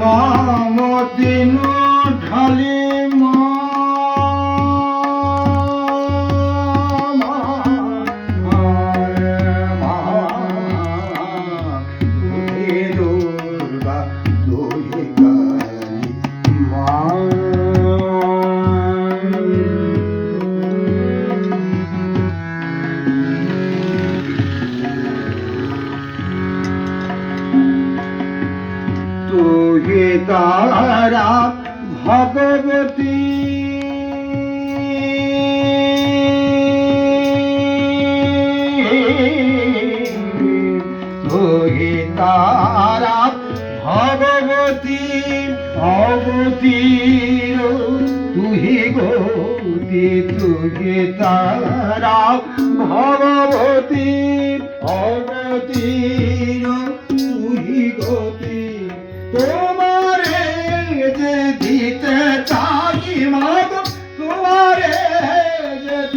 মমদিন ঢালি তুহে তারা ভগবতী তারা ভগবতী অবতীর তুহি গতি তুহে তারা ভগবতী অবতীর তুহি তোমারে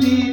Thank.